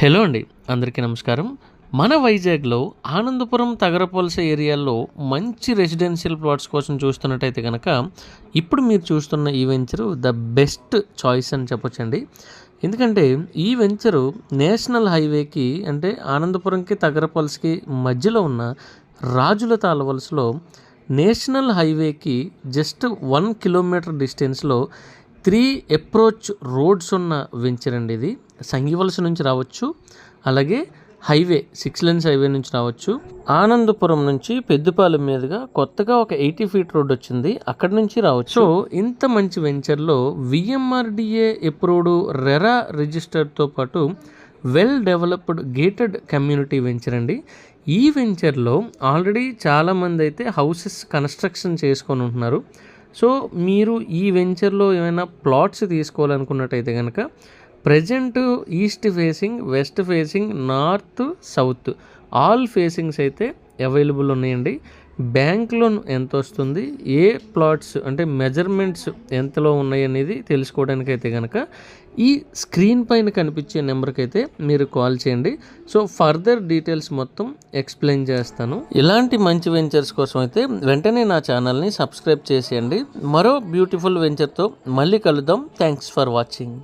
Hello అండి అందరికీ నమస్కారం. మన వైజాగ్లో ఆనందపురం తగరపొలస ఏరియాలో మంచి రెసిడెన్షియల్ ప్లాట్స్ కోసం చూస్తున్నట్టయితే కనుక ఇప్పుడు మీరు చూస్తున్న ఈ వెంచరు ద బెస్ట్ చాయిస్ అని చెప్పొచ్చండి. ఎందుకంటే ఈ వెంచరు నేషనల్ హైవేకి అంటే ఆనందపురంకి తగరపొలసకి మధ్యలో ఉన్న రాజుల తాలవలసలో నేషనల్ హైవేకి జస్ట్ వన్ కిలోమీటర్ డిస్టెన్స్లో త్రీ అప్రోచ్ రోడ్స్ ఉన్న వెంచర్ అండి ఇది. సంగివలస నుంచి రావచ్చు అలాగే హైవే సిక్స్ లెన్స్ హైవే నుంచి రావచ్చు. ఆనందపురం నుంచి పెద్దపాలెం మీదుగా కొత్తగా ఒక ఎయిటీ ఫీట్ రోడ్ వచ్చింది అక్కడి నుంచి రావచ్చు. సో ఇంత మంచి వెంచర్లో విఎంఆర్డిఏ ఎప్రూవ్డ్ రెరా రిజిస్టర్తో పాటు well developed gated community venture అండి. ఈ వెంచర్లో ఆల్రెడీ చాలామంది అయితే హౌసెస్ కన్స్ట్రక్షన్ చేసుకొని ఉంటున్నారు. సో మీరు ఈ వెంచర్లో ఏమైనా ప్లాట్స్ తీసుకోవాలనుకున్నట్టయితే కనుక present east facing west facing north south all facings అయితే అవైలబుల్ ఉన్నాయండి. బ్యాంక్ లోన్ ఎంత వస్తుంది ఏ ప్లాట్స్ అంటే మెజర్మెంట్స్ ఎంతలో ఉన్నాయి అనేది తెలుసుకోవడానికి అయితే కనుక ఈ స్క్రీన్ పైన కనిపించే నెంబర్కి అయితే మీరు కాల్ చేయండి. సో ఫర్దర్ డీటెయిల్స్ మొత్తం ఎక్స్ప్లెయిన్ చేస్తాను. ఇలాంటి మంచి వెంచర్స్ కోసం అయితే వెంటనే నా ఛానల్ని సబ్స్క్రైబ్ చేసేయండి. మరో బ్యూటిఫుల్ వెంచర్తో మళ్ళీ కలుద్దాం. Thanks for watching.